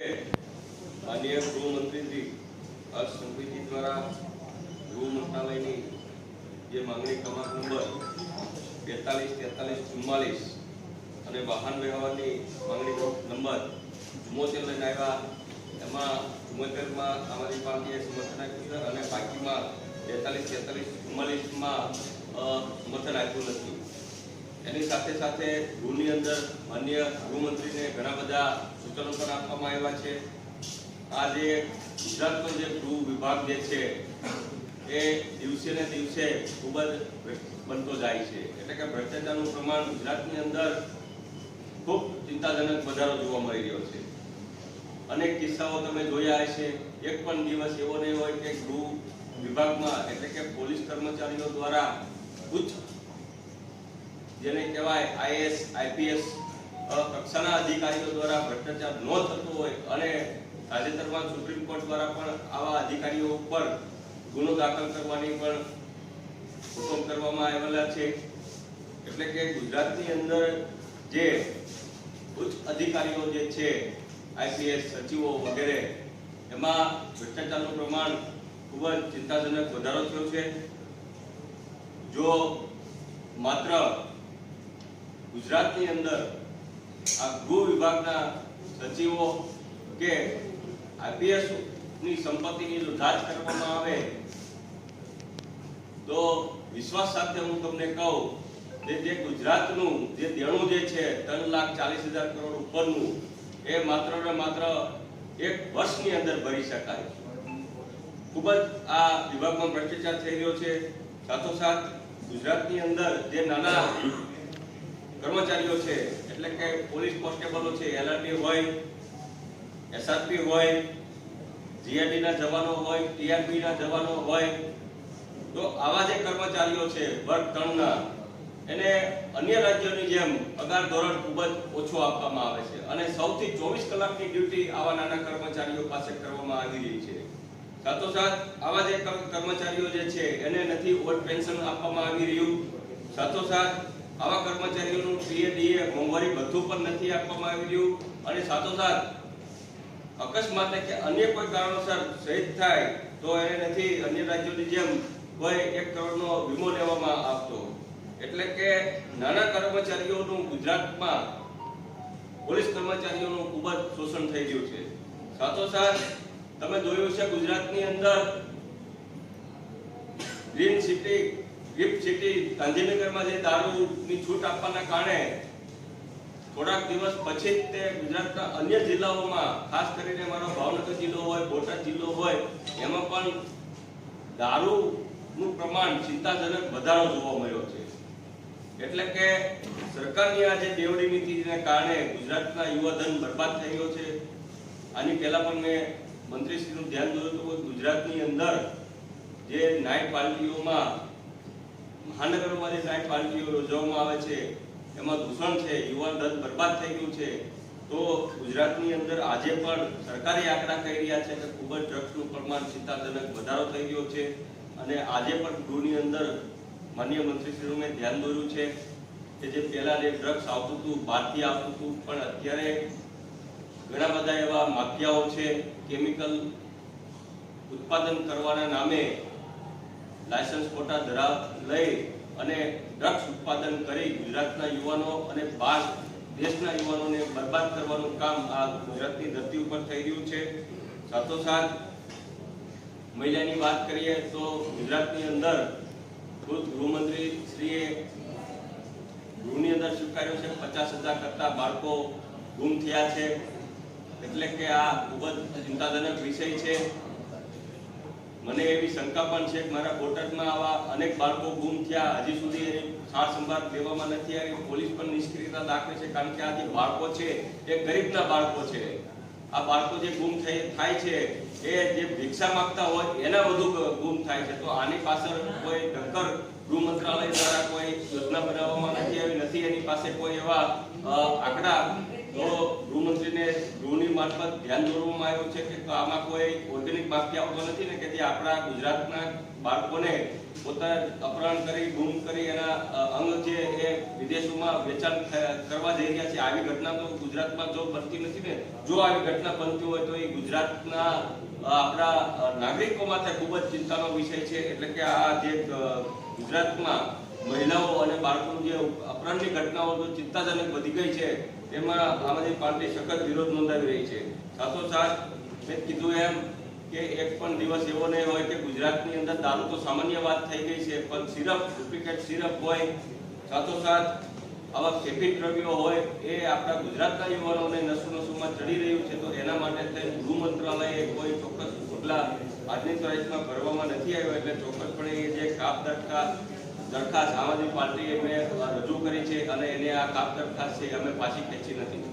માનનીય ગૃહમંત્રીજી શ્રી સમિતિ દ્વારા ગૃહ મંત્રાલયની જે માંગણી ક્રમાંક નંબર બેતાલીસ, તેતાલીસ, ચુમ્માલીસ અને વાહન વ્યવહારની માંગણી નંબર ચુમ્મોતેર લઈને આવ્યા. એમાં ચુમ્મોતેરમાં અમારી પાર્ટીએ સમર્થન આપ્યું અને બાકીમાં બેતાલીસ, તેતાલીસ, ચુમ્માલીસમાં સમર્થન આપ્યું નથી. એની સાથે સાથે ગૃહની અંદર માન્ય ગૃહમંત્રીને ઘણા બધા સૂચનો પણ આપવામાં આવ્યા છે. આજે ગુજરાતનો જે ગૃહ વિભાગ જે છે, એ દિવસે ને દિવસે ખૂબ જ બનતો જાય છે. એટલે કે ભ્રષ્ટાચારનું પ્રમાણ ગુજરાતની અંદર ખૂબ ચિંતાજનક વધારો જોવા મળી રહ્યો છે. અનેક કિસ્સાઓ તમે જોયા હશે. એક પણ દિવસ એવો નહીં હોય કે ગૃહ વિભાગમાં એટલે કે પોલીસ કર્મચારીઓ દ્વારા ઉચ્ચ જેને કહેવાય આઈએસ, આઈપીએસ કક્ષાના અધિકારીઓ દ્વારા ભ્રષ્ટાચાર ન થતો હોય અને તાજેતરમાં સુપ્રીમ કોર્ટ દ્વારા પણ આવા અધિકારીઓ ઉપર ગુનો દાખલ કરવાની પણ હુકમ કરવામાં આવેલા છે. એટલે કે ગુજરાતની અંદર જે ઉચ્ચ અધિકારીઓ જે છે, આઈપીએસ સચિવો વગેરે, એમાં ભ્રષ્ટાચારનું પ્રમાણ ખૂબ જ ચિંતાજનક વધારો થયો છે. જો માત્ર ગુજરાતની અંદર આ ગૃહ વિભાગના સચિવો કે આઈપીએસની સંપત્તિની જો જાંચ કરવામાં આવે, તો વિશ્વાસ સાથે હું તમને કહું, કે જે ગુજરાતનું, જે દેણું જે છે, ત્રણ લાખ ચાલીસ હજાર કરોડ ઉપરનું, એ માત્ર ને માત્ર એક વર્ષની અંદર ભરી શકાય ખૂબ જ આ વિભાગમાં ભ્રષ્ટાચાર થઈ રહ્યો છે. સાથોસાથ ગુજરાતની અંદર જે નાના કર્મચારીઓ છે, એટલે કે પોલીસ કોન્સ્ટેબલો છે એલઆરટી હોય એસઆરપી હોય જીઆરડી ના જવાનો હોય ટીઆરપી ના જવાનો હોય, તો આવા જે કર્મચારીઓ છે, વર્ગ ત્રણના એને અન્ય રાજ્યોની જેમ પગાર ધોરણ ખૂબ જ ઓછો આપવામાં આવે છે. અને સૌથી ચોવીસ કલાકની ડ્યુટી આવા નાના કર્મચારીઓ પાસે કરવામાં આવી રહી છે. સાથોસાથ આવા જે કર્મચારીઓ જે છે, એને નથી ઓવર પેન્શન આપવામાં આવી રહ્યું. સાથોસાથ આવા કર્મચારીઓનું પીએ ડીએ મોંઘવારી બધું પણ નથી આપવામાં આવી રહ્યું. અને સાથોસાથ, અકસ્માતે કે અન્ય કોઈ કારણોસર શહીદ થાય તો એને નથી અન્ય રાજ્યોની જેમ કોઈ એક કરોડનો વીમો લેવામાં આવતો. એટલે કે નાના કર્મચારીઓનું ગુજરાતમાં પોલીસ કર્મચારીઓનું ખૂબ જ શોષણ થઈ ગયું છે. સાથોસાથ, તમે જોયું છે ગુજરાતની અંદર ગ્રીન સિટી ગિફ્ટ સિટી ગાંધીનગરમાં જે દારૂની છૂટ આપવાના કારણે થોડાક દિવસ પછી જ તે ગુજરાતના અન્ય જિલ્લાઓમાં, ખાસ કરીને મારો ભાવનગર જિલ્લો હોય, બોટાદ જિલ્લો હોય, એમાં પણ દારૂનું પ્રમાણ ચિંતાજનક વધારો જોવા મળ્યો છે. એટલે કે સરકારની આ જે બેવડી નીતિને કારણે ગુજરાતના યુવાધન બરબાદ થઈ ગયો છે. આની પહેલા પણ મેં મંત્રીશ્રીનું ધ્યાન દોર્યું હતું ગુજરાતની અંદર જે નાઇટ પાર્ટીઓમાં મહાનગરોમાં જે પાર્ટીઓ યોજવામાં આવે છે. એમાં દૂષણ છે, યુવાન રથ બરબાદ થઈ ગયું છે. તો ગુજરાતની અંદર આજે પણ સરકારી આંકડા કહી રહ્યા છે કે ખૂબ જ ડ્રગ્સનું પ્રમાણ ચિંતાજનક વધારો થઈ ગયો છે. અને આજે પણ ગૃહની અંદર માન્ય મંત્રીશ્રીઓને ધ્યાન દોર્યું છે કે જે પહેલાં જે ડ્રગ્સ આવતું હતું, બહારથી આવતું હતું, પણ અત્યારે ઘણા બધા એવા માફિયાઓ છે, કેમિકલ ઉત્પાદન કરવાના નામે લાયસન્સ ફોટા ધરાવ લઈ અને ડ્રગ્સ ઉત્પાદન કરી ગુજરાતના યુવાનો અને બાર દેશના યુવાનોને બરબાદ કરવાનું કામ આ ગુજરાતની ધરતી ઉપર થઈ રહ્યું છે. સાથોસાથ, મહિલાની વાત કરીએ તો ગુજરાતની અંદર ખુદ ગૃહમંત્રી ગૃહની અંદર સ્વીકાર્યો છે પચાસ હજાર કરતા બાળકો ગુમ થયા છે. એટલે કે આ ખૂબ જ ચિંતાજનક વિષય છે. મને એવી શંકા પણ છે કે મારા કોટકમાં આવા અનેક બાળકો ગુમ થયા, હજી સુધી સાર સંભાળ લેવામાં નથી આવી. પોલીસ પણ નિષ્ક્રિયતા દાખવે છે કારણ કે આ જે બાળકો છે, એ ગરીબના બાળકો છે. આ બાળકો જે ગુમ થાય છે, એ જે ભિક્ષા માંગતા હોય, એના વધુ ગુમ થાય છે. તો આની પાછળ કોઈ નક્કર ગૃહ મંત્રાલય દ્વારા કોઈ યોજના બનાવવામાં નથી આવી, નથી એની પાસે કોઈ એવા આંકડા તો ગૃહમંત્રીને ગૃહની મારફત ધ્યાન દોરવામાં આવ્યું છે કે આમાં કોઈ ઓર્ગેનિક માફિયા આવતો નથી ને, કે જે આપણા ગુજરાતના બાળકોને પોતા અપહરણ કરી, ગુમ કરી એના અંગ છે એ વિદેશોમાં વેચાણ કરવા જઈ રહ્યા છે. આવી ઘટના તો ગુજરાતમાં જો બનતી નથી ને, જો આવી ઘટના બનતી હોય તો એ ગુજરાતના આપણા નાગરિકો માટે ખૂબ જ ચિંતાનો વિષય છે. એટલે કે આ જે ગુજરાતમાં મહિલાઓ અને બાળકોનું જે અપહરણની ઘટનાઓ તો ચિંતાજનક વધી ગઈ છે. એમાં આમ આદમી પાર્ટી સખત વિરોધ નોંધાવી રહી છે. સાથોસાથ મેં કીધું એમ કે એક પણ દિવસ એવો નહીં હોય કે ગુજરાતની અંદર દારૂ તો સામાન્ય વાત થઈ ગઈ છે, પણ સિરપ, ડુપ્લિકેટ સિરપ હોય, સાથોસાથ આવા ખેપી દ્રવ્યો હોય, એ આપણા ગુજરાતના યુવાનોને નશો નસુમાં ચડી રહ્યું છે, તો એના માટે થઈને ગૃહ મંત્રાલયે કોઈ ચોક્કસ પગલાં આજની તારીખમાં ભરવામાં નથી આવ્યો, એટલે ચોક્કસપણે એ જે કાપ દરખાસ્ત દરખાસ્ત આમ આદમી પાર્ટીએ મેં રજૂ કરી છે અને એને આ કાપ દરખાસ્ત છે અમે પાછી ખેંચી નથી.